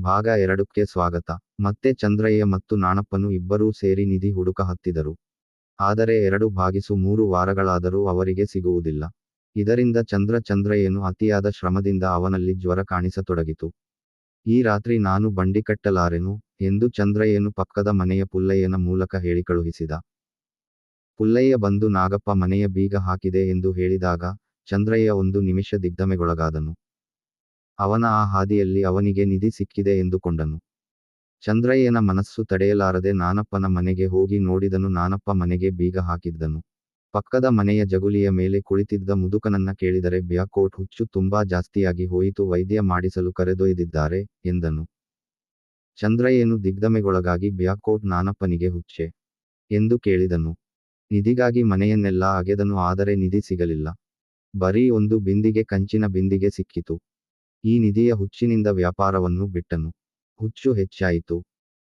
ಭಾಗ ಎರಡಕ್ಕೆ ಸ್ವಾಗತ. ಮತ್ತೆ ಚಂದ್ರಯ್ಯ ಮತ್ತು ನಾಣಪ್ಪನು ಇಬ್ಬರೂ ಸೇರಿ ನಿಧಿ ಹುಡುಕ ಹತ್ತಿದರು. ಆದರೆ ಎರಡು ಭಾಗಿಸು ಮೂರು ವಾರಗಳಾದರೂ ಅವರಿಗೆ ಸಿಗುವುದಿಲ್ಲ. ಇದರಿಂದ ಚಂದ್ರ ಚಂದ್ರಯ್ಯನು ಅತಿಯಾದ ಶ್ರಮದಿಂದ ಅವನಲ್ಲಿ ಜ್ವರ ಕಾಣಿಸತೊಡಗಿತು. ಈ ರಾತ್ರಿ ನಾನು ಬಂಡಿ ಕಟ್ಟಲಾರೆನು? ಎಂದು ಚಂದ್ರಯ್ಯನು ಪಕ್ಕದ ಮನೆಯ ಪುಲ್ಲಯ್ಯನ ಮೂಲಕ ಹೇಳಿ ಕಳುಹಿಸಿದ. ಪುಲ್ಲಯ್ಯ ಬಂದು ನಾಗಪ್ಪ ಮನೆಯ ಬೀಗ ಹಾಕಿದೆ ಎಂದು ಹೇಳಿದಾಗ ಚಂದ್ರಯ್ಯ ಒಂದು ನಿಮಿಷ ದಿಗ್ಧಮೆಗೊಳಗಾದನು. ಅವನ ಆ ಹಾದಿಯಲ್ಲಿ ಅವನಿಗೆ ನಿಧಿ ಸಿಕ್ಕಿದೆ ಎಂದುಕೊಂಡನು. ಚಂದ್ರಯ್ಯನ ಮನಸ್ಸು ತಡೆಯಲಾರದೆ ನಾನಪ್ಪನ ಮನೆಗೆ ಹೋಗಿ ನೋಡಿದನು, ನಾನಪ್ಪ ಮನೆಗೆ ಬೀಗ ಹಾಕಿದ್ದನು. ಪಕ್ಕದ ಮನೆಯ ಜಗುಲಿಯ ಮೇಲೆ ಕುಳಿತಿದ್ದ ಮುದುಕನನ್ನ ಕೇಳಿದರೆ ಬ್ಯಾಕೋಟ್ ಹುಚ್ಚು ತುಂಬಾ ಜಾಸ್ತಿಯಾಗಿ ಹೋಯಿತು, ವೈದ್ಯ ಮಾಡಿಸಲು ಕರೆದೊಯ್ದಿದ್ದಾರೆ, ಎಂದನು. ಚಂದ್ರಯ್ಯನು ದಿಗ್ಧಮೆಗೊಳಗಾಗಿ ಬ್ಯಾಕೋಟ್ ನಾನಪ್ಪನಿಗೆ ಹುಚ್ಚೆ, ಎಂದು ಕೇಳಿದನು. ನಿಧಿಗಾಗಿ ಮನೆಯನ್ನೆಲ್ಲ ಅಗೆದನು, ಆದರೆ ನಿಧಿ ಸಿಗಲಿಲ್ಲ. ಬರೀ ಒಂದು ಬಿಂದಿಗೆ, ಕಂಚಿನ ಬಿಂದಿಗೆ ಸಿಕ್ಕಿತು. ಈ ನಿಧಿಯ ಹುಚ್ಚಿನಿಂದ ವ್ಯಾಪಾರವನ್ನು ಬಿಟ್ಟನು. ಹುಚ್ಚು ಹೆಚ್ಚಾಯಿತು.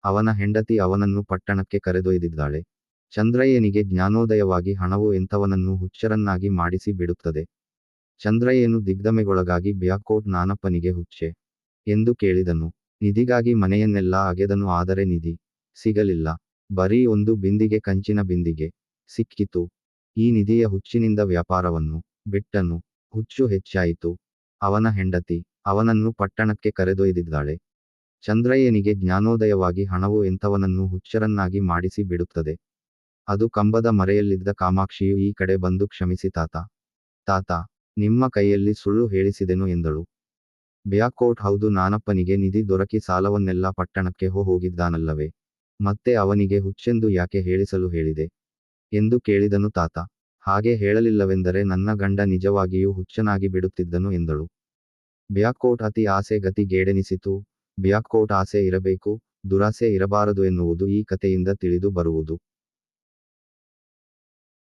ಅವನ ಹೆಂಡತಿ ಅವನನ್ನು ಪಟ್ಟಣಕ್ಕೆ ಕರೆದೊಯ್ದಿದ್ದಾಳೆ. ಚಂದ್ರಯ್ಯನಿಗೆ ಜ್ಞಾನೋದಯವಾಗಿ ಹಣವು ಎಂಥವನನ್ನು ಹುಚ್ಚರನ್ನಾಗಿ ಮಾಡಿಸಿ ಬಿಡುತ್ತದೆ. ಚಂದ್ರಯ್ಯನು ದಿಗ್ಧಮೆಗೊಳಗಾಗಿ ಬ್ಯಾಕೋಟ್ ನಾನಪ್ಪನಿಗೆ ಹುಚ್ಚೆ ಎಂದು ಕೇಳಿದನು. ನಿಧಿಗಾಗಿ ಮನೆಯನ್ನೆಲ್ಲ ಅಗೆದನು, ಆದರೆ ನಿಧಿ ಸಿಗಲಿಲ್ಲ. ಬರೀ ಒಂದು ಬಿಂದಿಗೆ, ಕಂಚಿನ ಬಿಂದಿಗೆ ಸಿಕ್ಕಿತು. ಈ ನಿಧಿಯ ಹುಚ್ಚಿನಿಂದ ವ್ಯಾಪಾರವನ್ನು ಬಿಟ್ಟನು. ಹುಚ್ಚು ಹೆಚ್ಚಾಯಿತು. ಅವನ ಹೆಂಡತಿ ಅವನನ್ನು ಪಟ್ಟಣಕ್ಕೆ ಕರೆದೊಯ್ದಿದ್ದಾಳೆ. ಚಂದ್ರಯ್ಯನಿಗೆ ಜ್ಞಾನೋದಯವಾಗಿ ಹಣವು ಎಂಥವನನ್ನು ಹುಚ್ಚರನ್ನಾಗಿ ಮಾಡಿಸಿ ಬಿಡುತ್ತದೆ. ಅದು ಕಂಬದ ಮರೆಯಲ್ಲಿದ್ದ ಕಾಮಾಕ್ಷಿಯು ಈ ಕಡೆ ಬಂದು ಕ್ಷಮಿಸಿ, ತಾತ. ತಾತ, ನಿಮ್ಮ ಕೈಯಲ್ಲಿ ಸುಳ್ಳು ಹೇಳಿಸಿದೆನು ಎಂದಳು. ಬ್ಯಾಕೋಟ್ ಹೌದು, ನಾನಪ್ಪನಿಗೆ ನಿಧಿ ದೊರಕಿ ಸಾಲವನ್ನೆಲ್ಲ ಪಟ್ಟಣಕ್ಕೆ ಹೋ ಹೋಗಿದ್ದಾನಲ್ಲವೇ. ಮತ್ತೆ ಅವನಿಗೆ ಹುಚ್ಚೆಂದು ಯಾಕೆ ಹೇಳಿಸಲು ಹೇಳಿದೆ? ಎಂದು ಕೇಳಿದನು ತಾತ. ಹಾಗೆ ಹೇಳಲಿಲ್ಲವೆಂದರೆ ನನ್ನ ಗಂಡ ನಿಜವಾಗಿಯೂ ಹುಚ್ಚನಾಗಿ ಬಿಡುತ್ತಿದ್ದನು ಎಂದಳು. ಬ್ಯಾಕೋಟ್ ಅತಿ ಆಸೆ ಗತಿಗೇಡೆನಿಸಿತು ಕೋಟ್ ಆಸೆ ಇರಬೇಕು ದುರಾಸೆ ಇರಬಾರದು ಎನ್ನುವುದು ಈ ಕಥೆಯಿಂದ ತಿಳಿದು ಬರುವುದು.